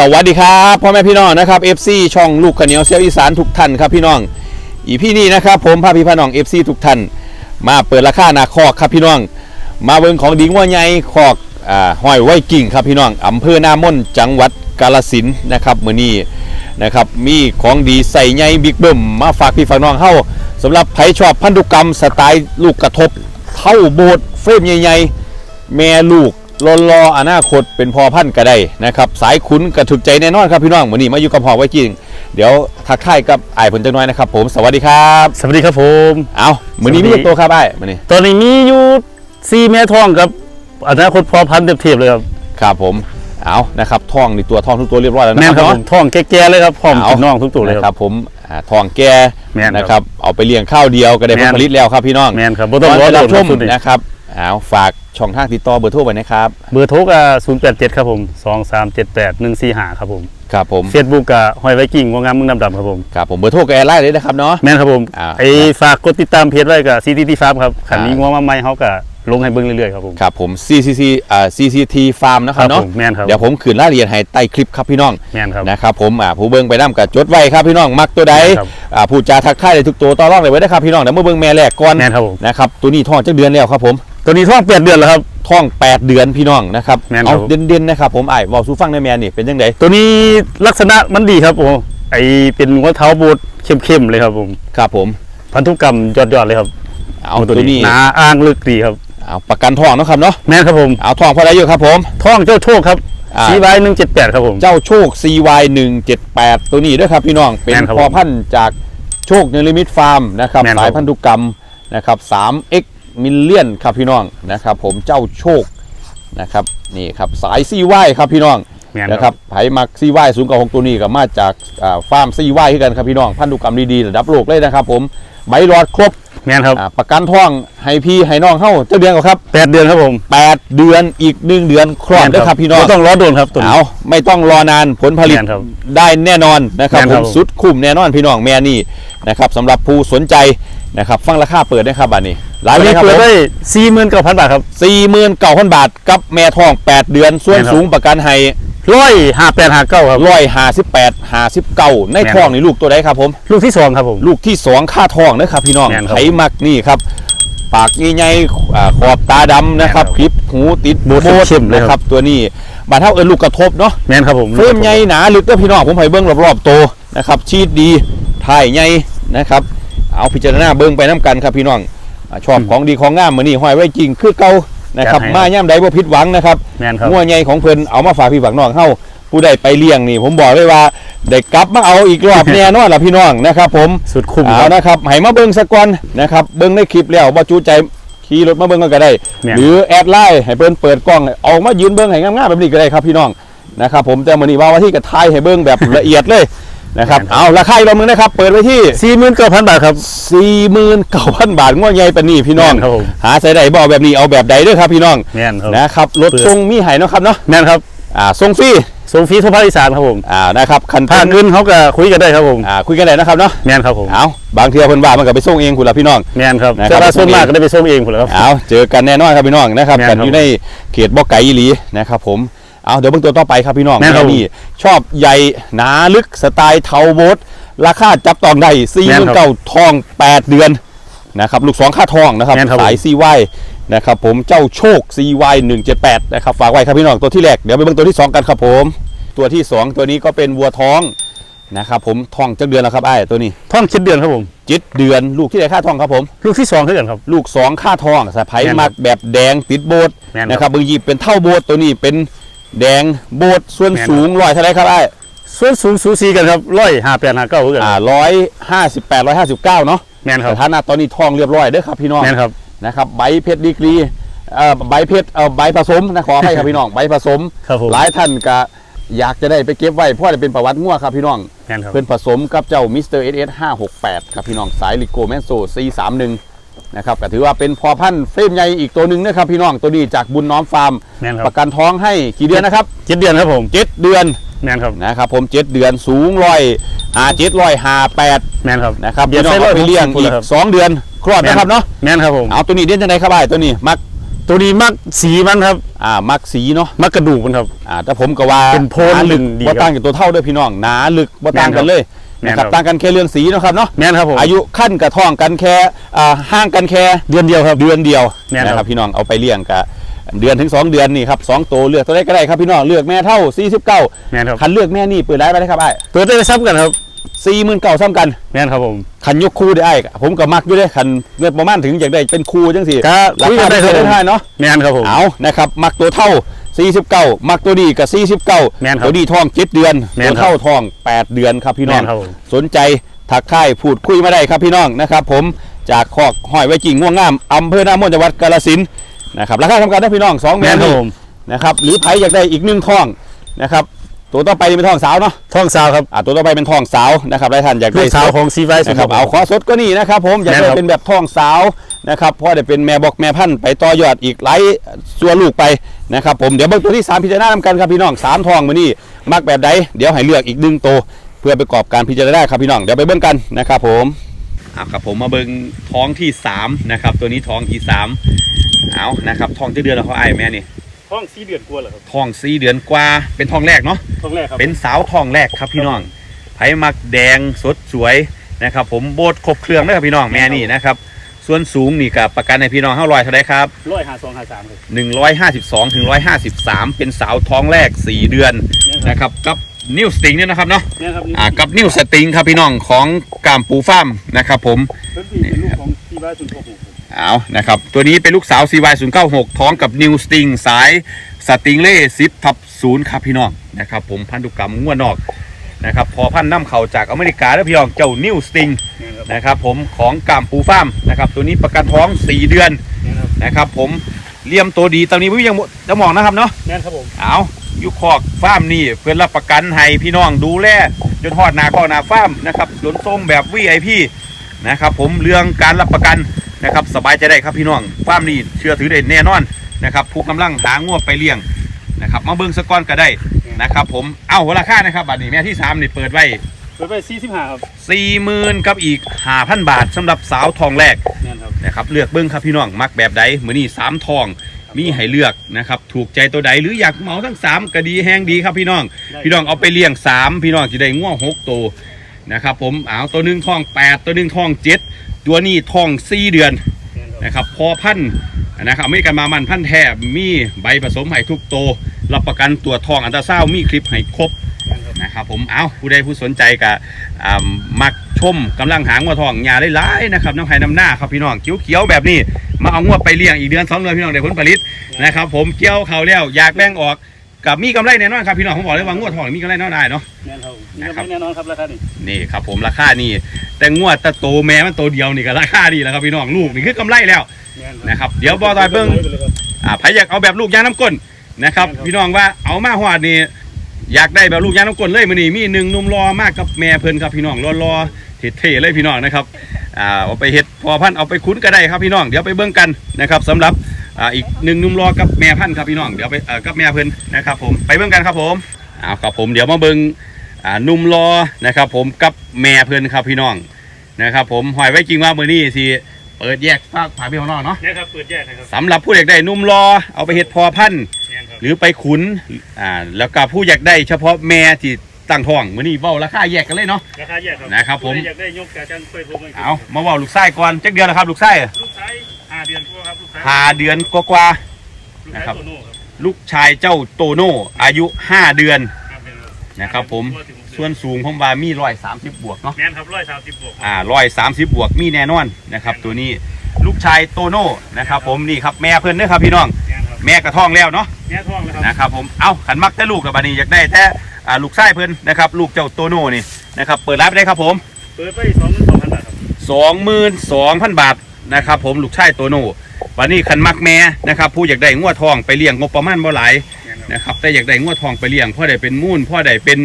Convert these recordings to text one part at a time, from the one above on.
สวัสดีครับพ่อแม่พี่น้องนะครับ FC ช่องลูกขเหนียวเซียวอีสานทุกท่านครับพี่น้อง อีพี่นี่นะครับผมพาพี่พี่น้อง FC ทุกท่านมาเปิดราคาหนาคอกครับพี่น้อง มาเบิ่งของดีงัวใหญ่คอกอ่าห้อยไว้กิ่งครับพี่น้องอำเภอหน้ามนจังหวัดกาฬสินนะครับมื้อนี้นะครับมีของดีใส่ใหญ่บิ๊กเบิ้มมาฝากพี่ฝากน้องเฮาสำหรับไผชอบพันธุกรรมสไตล์ลูกกระทบเท่าโบสถ์เฟรมใหญ่ๆแม่ลูก รอรออนาคตเป็นพอพันธุ์ก็ได้นะครับสายขุนกระถึกใจแน่นอนครับพี่น้องวันนี้มาอยู่กับหอไว้จริง เดี๋ยวทักทายกับไอ้ายผลจังน้อยนะครับ ผมสวัสดีครับสวัสดีครับผมเอามือนี้สวัสดีมีกี่ตัวครับไอ้ายมือนี้ตอนนี้มีอยู่ซีแม่ทองครับอนาคตพอพันธุ์เทียบๆเลยครับครับผมเอานะครับทองนี่ตัวทองทุกตัวเรียบร้อยแล้วนะแม่นคครัรับบผมทองแก่ๆเลยครับพร้อมเอากินน้องทุกตัวเลยนะคครัรับบผมอ่าทองแก่แม่นครับนะครับเอาไปเลี้ยงข้าวเดียวก็ได้ผแม่ลนผลิตแล้วครับพี่น้องแมนครับบ่ต้องรก่ออนโดจะรับนชคมรับนะครับ เอาฝากช่องทางติดต่อเบอร์โทรไว้นะครับเบอร์โทรก็087ครับผม2378 145ครับผมครับผมเฟซบุ๊กก็ห้อยไวกิ้งวงงามมึงดำๆครับผมครับผมเบอร์โทรกับแอร์ไลน์เลยนะครับเนาะแม่นครับผมอ่าไอ้ฝากกดติดตามเพจไว้กับ CTT Farm ครับขันอ่านี้งัวมาใหม่เขาก็ลงให้เบิ่งเรื่อยๆครับผมครับผม CCC อ่า CCT Farm นะครับเนาะผมแม่นครับเดี๋ยวผมขืนรายละเอียดให้ใต้คลิปครับพี่น้องแม่นครับนะครับผมอ่าผู้เบิ่งไปน้ำกับจดไว้ครับพี่น้องมักตัวใดครับอ่าผู้จาทักทายได้ทุกตัวต่อรองเลยไว้ได้ครับพี่น้องเดี๋ยวมาเบิ่งแม่แรกก่อนแม่นครับผมนะครับตัวนี้ท้องจักเดือนแล้วครับผม ตัวนี้ท้องเปดเดือนแล้วครับท้อง8เดือนพี่น้องนะครับแม่นครัเอาบเด่นๆนะครับผมไอ้ายบอกสู้ฟังในอยแม่นี่เป็นยังไงตัวนี้ลักษณะมันดีครับผมไอเป็นหัวเท้าบูดเข้มๆเลยครับผม ครับผม พันธุกรรมยอดๆเลยครับเอาตัวนี้หนาอ้างลึกดีครับ เอาประกันท้องเนาะครับเนาะแม่นครับผมเอาท้องพอได้อยู่ครับผม ท่องเจ้าโชคครับอ่า ซีไว้หนึ่งเจ็ดแปดครับผม เจ้าโชค CY 178ตัวนี้ด้วยครับพี่น้อง เป็นแม่นครับพอพันธุ์จากโชคเนลิมิตฟาร์มนะครับแม่นครับ สายพันธุกรรมนะครับ 3x มิลเลียนครับพี่น้องนะครับ ผมเจ้าโชคนะครับนี่ครับสายซีไวครับพี่น้องแม่นนะครับไผมักซีไวสูงกว่า6ตัวนี้ก็มาจากอ่าฟาร์มซีไวขึ้นกันครับพี่น้องพันธุกรรมดีๆระดับโลกเลยนะครับ ผมใบรอดครบแม่นครับอ่าประกันท่องให้พี่ให้น้องเข้าเจ้าเดือนก่อนครับแปดเดือนครับผม8เดือนอีก1เดือนคลอดด้วยครับพี่น้องไม่ต้องรอโดนครับตัวนี้เอาไม่ต้องรอนานผลผลิตแม่นครับได้แน่นอนนะครับแม่นผครับมสุดคุ้มแน่นอนพี่น้องแม่นี่นะครับสำหรับผู้สนใจนะครับฟังราคาเปิดนะครับบัดนี้ รายตัวไปนี้ครับเปิดได้สี่หมื่นเก้าพันบาทครับสี่หมื่นเก้าพันบาทกับแม่ทอง8เดือนส่วนแม่นครับสูงประกันให้ร้อยห้าแปดห้าเก้าครับร้อยห้าสิบแปดห้าสิบเก้าในแม่นทองครับนี่ลูกตัวใดครับผมลูกที่สองครับผมลูกที่สองค่าทองนะครับพี่น้องแม่นครับไขมักนี่ครับ ปากใหญ่ๆอ่าขอบตาดำนะครับแม่นครับคลิปหูติดโบดเข้มๆเลยนะคครัรับบตัวนี้บาดเท่าเอิญลูกกระทบเนาะแม่นครับผมเฟรมใหญ่หนาลึกเด้อพี่น้องผมให้เบิ้งรอบๆโตวนะครับชีดดีถ่ายใหญ่นะครับ เอาพิจารณาเบิ้งไปน้กันครับพี่น้องอ่า ชอบของดีของงามมือนี่ห้อยไว้จริงคือเก่านะครับจัดให้มาย่ำใดบ่ผิดหวังนะครับแม่นครับงัวใหญ่ของเพิ่นเอามาฝากพี่ฝากน้องเฮาผู้ใดไปเลี้ยงนี่ ผมบอกเลยว่าได้กลับมาเอาอีกรอบแน่นอนล่ะพี่น้องนะครับ ผมสุดคุ้มคเอารับนะครับให้มาเบิ้งสักก่อนนะครับเบิ้งในคลิปแล้วบ่จูใจขี่รถมาเบิ้งก็ได้แม่นหรือแอดไลน์ให้เพิ่นเปิดกล้องออกมายืนเบิ้งให้งามๆแบบนี้ก็ได้ครับพี่น้องนะครับผมแต่มื้อนี้ว่าว่าที่กระทายให้เบิ้งแบบละเอียดเลย นะครับแม่นครับเอาราคาอีกรอบนึงนะครับ เปิดไว้ที่สี่หมื่นเก้าพันบาทครับ49,000บาทงวดใหญ่ปานนี้พี่น้องแม่นครับผมหาใส่ได้บ่เอาแบบนี้เอาแบบใดเด้อครับพี่น้องแม่นครับนะครับรถเปิดทรงมีให้เนาะครับเนาะแม่นครับอ่าทรงฟรีส่งฟรีทั่วภาคอีสานครับผมอ่านะครับคันภาคอื่นเขาก็คุยกันได้ครับผมอ่าคุยกันได้นะครับเนาะแม่นครับผมเอาบางเทีเพิ่นว่ามันก็ไปส่งเองคุณล่ะพี่น้องแม่นครับนะครับแต่ว่าส่วนมากก็ได้ไปส่งเองผมแหล้วครับเอาเจอกันแน่นอนครับพี่น้องนะครับแม่นครักับนอยู่ในเขตบ่อไก่อีหลีนะครับผม เอาเดี๋ยวเบิ่งตัวต่อไปครับพี่น้องแม่นครับ นี่ชอบใหญ่หนาลึกสไตล์เทาโบสราคาจับต้องได้สี่หแม่มื่นนครัเก้าบทองแปดเดือนนะครับลูกสองค่าทองนะครับแม่นครับสายซีไวนะครับผมเจ้าโชค CY 178นะครับฝากไว้ครับพี่น้องตัวที่แรกเดี๋ยวไปเบิ่งตัวที่สองกันครับผม ตัวที่สองตัวนี้ก็เป็นวัวท้องนะครับผมท้องจักเดือนแล้วครับไอ้ายตัวนี้ท่องคิดเดือนครับผมเจ็ดเดือนลูกที่ไหนค่าทองครับผม ลูกที่สองคือกันครับ ลูกสองค่าทองสะไพแม่นครับมักแบบแดงติดโบสแม่นครับ นะครับเบอร์ยีเป็นเท่าโบสตัวนี้เป็น แดงโบสส่วนแม่นครับ สูงร้อยเท่าไรครับไอ้ส่วนสูงสูสีกันครับร้อยห้าแปดห้าเก้าคือกันอ่าร้อยห้าสิบแปดร้อยห้าสิบเก้าเนาะแม่นครัแต่บท่านาตอนนี้ทองเรียบร้อยเด้อครับพี่น้อง แม่นครับ นะครับใบเพชรดีกรีเอ่อใบเพชรเอ่อใบผสมนะขอให้ครับ พี่น้องใบผสม ครับผม หลายท่านก็อยากจะได้ไปเก็บไว้เพราะจะเป็นประวัติงัวครับพี่น้อง แม่นครับ เพื่อนผสมกับเจ้ามิสเตอร์เอสเอสห้าหกแปดครับพี่น้องสายลิโกแมนโซซีสามหนึ่ง นะครับก็ถือว่าเป็นพอพันธุ์เฟรมใหญ่อีกตัวหนึ่งนะครับพี่น้องตัวนี้จากบุญน้อมฟาร์มแม่นคปรับระกันท้องให้กี่เดือนนะครับเจ็ดเดือนครับผมเจ็ดเดือนแม่นครับนะครับผมเจ็ดเดือนสูงร้อยหาเจ็ดร้อยหาแปดแม่นครับนะครับเดี๋ยวพี่น้องใส่ร้อยเอาไปเลี้ยงหกสิบอีกครับสองเดือนคลอดนะครับเนาะแม่นครับผม เอาตัวนี้เด่นจังไดครับไอ้ายตัวนี้มักตัวนี้มักสีมันครับ อ่ามักสีเนาะ มักกระดูกมันครับ อ่าแต่ผมก็ว่าเป็นโพนหาลึกลึงดีบ่ครับต่างจากตัวเท่าเด้วยพี่น้องหนาลึกบ่ต่างกันเลยแม่ นนะคครัรับบต่างกันแค่เรื่องสีเนาะครับเนาะแม่นครับผมอายุขั้นกับท้องกันแค่อ่าห่างกันแค่เดือนเดียวครับเดือนเดียวแม่นครับนะครับพี่น้องเอาไปเลี้ยงกับเดือนถึง 2 เดือนนี่ครับสองตัวเลือกตัวได้ก็ได้ครับพี่น้องเลือกแม่เท่า 49แม่นครับคันเลือกแม่นี่เปิดได้ไปได้ครับไอ้เปิดได้ซ้ำกันครับสี่หมื่นเก้าซ้ำกันแม่นครับผมคันยกคู่ได้ไอ้ผมก็มักอยู่เด้คันเงินประมาณถึงอยากได้เป็นคู่จังสิก็ราคุยคากันได้ได้ครับผมได้เนาะแม่นครับผมเอานะครับมักตัวเท่า 49 มักตัวดีกับ 49แม่นครับตัวดีทอง 7 เดือนแม่ตันวครับเท่าทอง 8 เดือนครับพี่น้อง แม่นครับผม สนใจทักค่ายพูดคุยมาได้ครับพี่น้องนะครับ ผมจากคอกห้อยไว้จริงม่วงงามอำเภอหน้ามนต์จังหวัดกาฬสินธุ์นะครับราคาทำการได้พี่น้อง2แม่แม่นครับนี่ผมนะครับหรือไผอยากได้อีกหนึ่งทองนะครับตัวต่อไปเป็นทองสาวเนาะท้องสาวครับอ่าตัวต่อไปเป็นทองสาวนะครับหลายท่านอยากลูได้ กสาวของซีไวส์ นะครับเอาขอสดก็นี่นะครับผมอยากแม่นได้ครับ เป็นแบบทองสาวนะครับเพราะได้เป็นแม่บอกแม่พันธุ์ไปต่อยอดอีกหลายส่วนลูกไป นะครับผมเดี๋ยวเบิ่งตัวที่สามพิจารณานำกันครับพี่น้องสามทองมือนี่มักแบบใดเดี๋ยวให้เลือกอีกหนึ่งตัวเพื่อประกอบการพิจารณาครับพี่น้องเดี๋ยวไปเบิ่งกันนะครับผมเอาครับผมมาเบิ่งท้องที่สามนะครับตัวนี้ท้องที่สามเอานะครับท้องจะเดือนแล้วเขาไอ้ายแม่นี่ท้องสีเดือนกว่าเหรอครับท้องสี่เดือนกว่าเป็นท้องแรกเนาะท้องแรกครับเป็นสาวทองแรกครับพี่น้องไผมักแดงสดสวยนะครับผมโบดครบเครื่องเลยครับพี่น้องแม่นี่นะครับ ส่วนสูงนี่กับประกันให้พี่น้องเท่าไรเท่าไรครับร้อยห้าสองห้าสามครับ152ถึง153เป็นสาวท้องแรก4เดือนนะครับกับนิวสติงเนี่ยนะครับเนาะเนี่ยครับอ่ากับนิวสติงครับพี่น้องของกามปูฟาร์มนะครับผมเพิ่นเป็นลูกของซีไวส์ศูนย์หกหกเอานะครับตัวนี้เป็นลูกสาว CY096 ท้องกับนิวสติงสายสติงเล่ซิปทับศูนย์ครับพี่น้องนะครับผมพันธุกรรมง่วนนอกนะครับพอพันธุ์น้ำเขาจากอเมริกาแล้วพี่น้องเจ้านิวสติงเนี่ยครับนะครับผมของกามปูฟาร์มนะครับตัวนี้ประกันท้อง 4 เดือนเนี่ยครับนะครับผมเลี่ยมตัวดีตอนนี้พี่ยังบ่จะมองนะครับเนาะเนี่ยครับผมเอาอยู่คอกฟาร์มนี่เพื่อนรับประกันให้พี่น้องดูแลจนทอดหนาคอกหนาฟาร์มนะครับจนส้มแบบ VIP นะครับผมเรื่องการรับประกันนะครับสบายใจได้ครับพี่น้องฟาร์มนี่เชื่อถือได้แน่นอนนะครับผู้กำลังหางวไปเลี้ยงนะครับมาเบิ่งสกก้อนก็ได้นะครับผมเอาราคานะครับบัตรนี้แม่ที่สามนี่เปิดไว้ เปิดไปสี่สิบห้าครับสี่หมื่นกับอีกห้าพันบาทสำหรับสาวทองแรกเนี่ยครับนะครับเลือกเบิ้งครับพี่น้องมักแบบใดมือนี่สามทองมีให้เลือกนะครับถูกใจตัวใดหรืออยากเหมาทั้งสามก็ดีแห้งดีครับพี่น้อง พี่น้องเอาไปเลี้ยงสามพี่น้องจะได้ง่วงหกตัวนะครับผมเอาตัวหนึ่งทองแปดตัวหนึ่งทองเจ็ดตัวนี้ทองสี่เดือนเนี่ยครับนะครับพอพันธุ์นะครับอเมริกันมามันพันธุ์แท้มีใบผสมให้ทุกโตวรับประกันตัวจทองอันตราซาวด์มีคลิปให้ครบเนี่ยครับนะครับผมเอาผู้ใดผู้สนใจกับมักชมกำลังหางวัวทองยาได้หลายๆนะครับน้ำไผ่น้ำหน้าครับพี่น้องเขียวๆแบบนี้มาเอางวดไปเลี้ยงอีกเดือนสองเดือนพี่น้องได้ผลผลิตนะครับผมเกี่ยวเขาแล้วอยากแบ่งออกกับมีกำไรแน่นอนครับพี่น้องผมบอกเลยว่างวดทองมีกำไรแน่นอนได้เนาะเนี่ยครับผมนะครับแน่นอนครับราคานี่นี่ครับผมราคานี่แต่งวดแตะโตแม่มันโตเดียวนี่ก็ราคาดีแล้วครับพี่น้องลูกนี่คือกำไรแล้วเนี่ยนะครับเดี๋ยวบอตอยเบิ้งอ่าใครอยากเอาแบบลูกยางน้ำก้นนะครับครับพี่น้องว่าเอามาหอดนี่ อยากได้แบบลูกยางน้ำก้นเลยมือนี่มีหนึ่งหนุ่มรอมากกับแม่เพิ่นครับพี่น้องรอรอๆเท่ๆเลยพี่น้องนะครับอ่าเอาไปเฮ็ดพอพันธุ์เอาไปคุ้นก็ได้ครับพี่น้องเดี๋ยวไปเบิ่งกันนะครับสำหรับอ่าอีกหนึ่งหนุ่มรอกับแม่พันธุ์ครับพี่น้องเดี๋ยวไปเอ่อกับแม่เพิ่นนะครับผมไปเบิ่งกันครับผมเอาครับผมเดี๋ยวมาเบิ่งอ่าหนุ่มรอนะครับ ผมกับแม่เพิ่นครับพี่น้องนะครับ ผมหอยไว้จริงว่ามือนี้สิเปิดแยกฝากผาพี่ของน้องเนาะเนี่ยครับเปิดแยกนะครับ สำหรับผู้อยากได้นุ่มรอเอาไปเฮ็ดพอพันธุ์เนี่ยครับ หรือไปขุนอ่าแล้วก็ผู้อยากได้เฉพาะแม่ที่ตั้งท้องมื้อนี้เว้าราคาแยกกันเลยเนาะ ราคาแยกครับนะครับผมผู้ใอยากได้ยกกาจังเปิดโทรมาเอามาเว้าลูกไส้ก่อนจักเดือนแล้วครับ ลูกไส้ลูกชายห้าเดือนกว่าครับลูกชายหาเดือนกว่าลูกนะชายครับโตโน่ครับๆลูกชายเจ้าโตโน่อายุ 5 เดือนครับเนี่ยนะครับผมตัวถึงหกเดืส่อวนสูงผมว่ามี130บวกเนาะ แม่นครับร้อยสามสิบบวกอ่า130บวกมีแน่นอนนะครับ ตัวนี้ลูกชายโตโน่นะครับผมนี่ครับแม่เพิ่นเด้อครับพี่น้อง แม่นครับแม่กระท้องแล้วเนาะ แม่ท้องแล้วครับนะครับผมเอาขันมักแต่ลูกกับบันนี้อยากได้แต่อ่าลูกไส้เพิ่นนะครับลูกเจ้าโตโน่นี่นะครับเปิดรับไปได้ครับผมเปิดไปสองหมื่นสองพันบาทครับ22,000บาทนะครับผมลูกไส้โตโน่วันนี้ขันมักแม่นะครับผู้อยากได้งวดทองไปเลี้ยงงบประมาณบ่หลายแม่ นครับนะครับแต่อยากได้งวดทองไปเลี้ยงพ่อได้เป็นมูลพ่อได้เป็น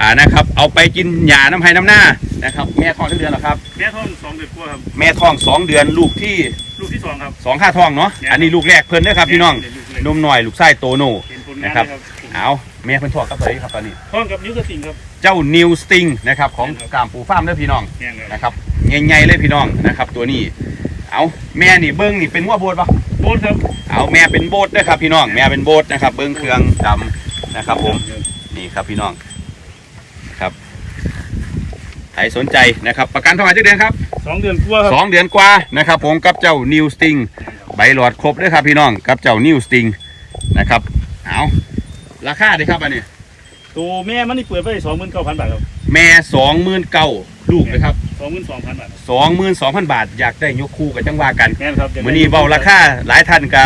อ่านะครับเอาไปกินหญ้าน้ำไห้น้ำหน้านะครับแม่ทองกี่เดือนแล้วครับ แม่ท้องสองเดือนกว่าครับ แม่ทองสองเดือนลูกที่ลูกที่สองครับ สองค่าทองเนาะอันนี้ลูกแรกเพิ่นเด้อครับพี่น้องนมหน่อยลูกไส้โตโน่ เห็นผลงานนะครับ เลยเอาแม่เพิ่นทองกับตัวนี้ครับตอนนี้ ท้องกับนิ้วกระสิงครับเจ้านิวสติงนะครับของกามปูฟาร์มเด้อพี่น้องแม่นครับนะครับใหญ่ๆเลยพี่น้องนะครับ ตัวนี้ เอาแม่นี่เบิ้งนี่เป็นงัวโบดปะโบนครับเอาแม่เป็นโบสนะครับพี่น้องแม่เป็นโบสนะครับ เบิ้งเครื่องดำนะครับ ผมนี่ครับพี่น้องครับใครสนใจนะครับ ประกันเท่าไหร่เดือนครับสองเดือนกว่าครับสองเดือนกว่านะครับ ผมกับเจ้านิวสติงใบหลอดครบด้วยครับพี่น้องกับเจ้านิวสติงนะครับเอาราคาดีครับอันนี้ ตัวแม่มันนี่เปิดไว้สองหมื่นเก้าพันบาทครับแม่สองหมื่นเก้าลูกนะครับสองหมื่นสองพันบาทครับสองหมื่นสองพันบาท อยากได้ยกคู่กับจังว่ากันแม่นครับมื่อนี้เบาราคาหลายท่านก็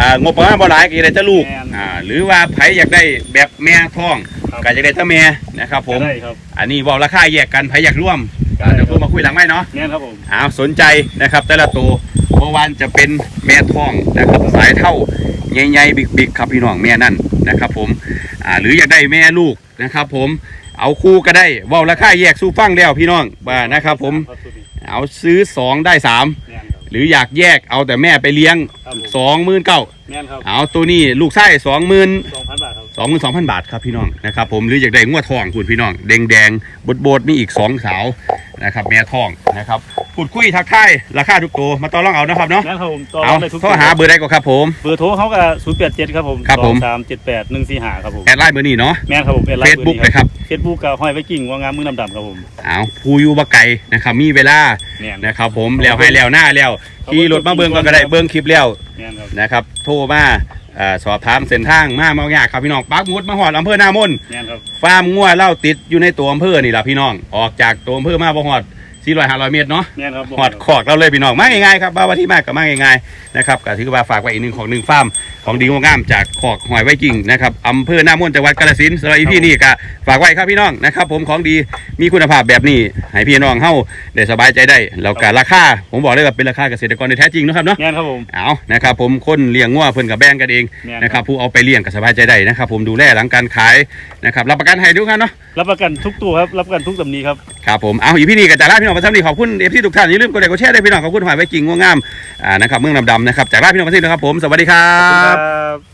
อ่างบประมาณบ่หลายก็อยากได้เจ้าลูกแม่นอ่าหรือว่าไผอยากได้แบบแม่ท้องครับก็อยากได้เจ้าแม่นะครับผมได้ครับอันนี้เบาราคาแยกกันไผอยากร่วมได้อ่าเดี๋ยวเพิ่มมาคุยหลังไว้เนาะแม่นครับผมอ้าวสนใจนะครับ แต่ละตัวเมื่อวานจะเป็นแม่ท้องนะครับสายเท่าใหญ่ๆบิ๊กๆครับพี่น้องแม่นั่น นะครับผมอ่าหรืออยากได้แม่ลูกนะครับ ผมเอาคู่ก็ได้เว่าราคาแยกสู้ฟังแล้วพี่น้องว่านะครับ ผมครับตัวนี้เอาซื้อสองได้สามแม่นครับหรืออยากแยกเอาแต่แม่ไปเลี้ยงครับผมสองหมื่นเก้าแม่นครับเอาตัวนี้ลูกไส้สองหมื่นสองพันบาทครับสองหมื่นสองพันบาทครับพี่น้องนะครับ ผมหรืออยากได้งวดทองคุณพี่น้องแดงแดงบดบดๆมีอีกสองสาวนะครับ แม่ทองนะครับ พูดคุยทักทายราคาทุกตัวมาต่อรองเอานะครับเนาะแม่นครับผมต่อเอาได้ทุกโทรหาเบอร์ใดก็ครับผม เบอร์โทรเขาก็ศูนย์แปดเจ็ดครับผมครับผม สามเจ็ดแปดหนึ่งสี่ห้าครับผมแอดไลน์เบอร์นี้เนาะ แม่นครับผมเป็นไลเฟน์ซบุ๊กเลยครับ เฟซบุ๊กกับห้อยไว้กิ่งว่างามมือดำๆครับผมเอาผู้อยู่บะไก่นะครับมีเวลาแม่น นะครับผมแล้วให้แล้วหน้าแล้วขี่รถมาเบิ่งก็ก็ได้เบิ่งคลิปแล้ว แม่นครับ นะครับโทรมาเอ่อสอบถามเส้นทางมาเมายากครับพี่น้องปักหมุดมาหอดอำเภอหนามนแม่นครับ ฟาร์มงัวเล่าติดอยู่ในตัวอำเภอนี่แหละพี่น้อง ออกจากตัวอำเภอมาบ่หอด 400 500เมตรเนาะแม่นครับหอดขอกเราเลยพี่น้องมาง่ายๆครับบ้าว่าที่มากกับมาง่ายๆนะครับก็ถือว่าฝากไว้อีกหนึ่งของหนึ่งฟาร์มของดีงงามจากขอกหอยไว้กิ่งนะครับอำเภอหน้ามนจังหวัดกาฬสินธุ์สำหรับอีพี่นี่ก็ฝากไว้ครับพี่น้องนะครับ ผมของดีมีคุณภาพแบบนี้ให้พี่น้องเฮาได้สบายใจได้แล้วก็ราคาผมบอกเลยว่าเป็นราคาเกษตรกรโดยแท้จริงนะครับเนาะแม่นครับผมเอานะครับผมคนเลี้ยงงัวเพิ่นกับแบ่งกันเองแม่นนะครับผู้เอาไปเลี้ยงก็สบายใจได้นะครับผมดูแลหลังการขายนะครับรับประกันให้ด้วยกันเนาะรับประกันทุกตัวครับรับประกันทุกตำหนี้ครับครับผมเอาอยู่พี่นี่กับจากราชพี่น้องประทับนี้ขอบคุณเอฟซีทุกท่านอย่าลืมกดไลค์กดแชร์ด้วยพี่น้องขอบคุณหอยไว้กิ่งง่วงงามอ่านะครับเมืองดำๆนะครับจากราชพี่น้องประทับนี้นะครับผมสวัสดีครับ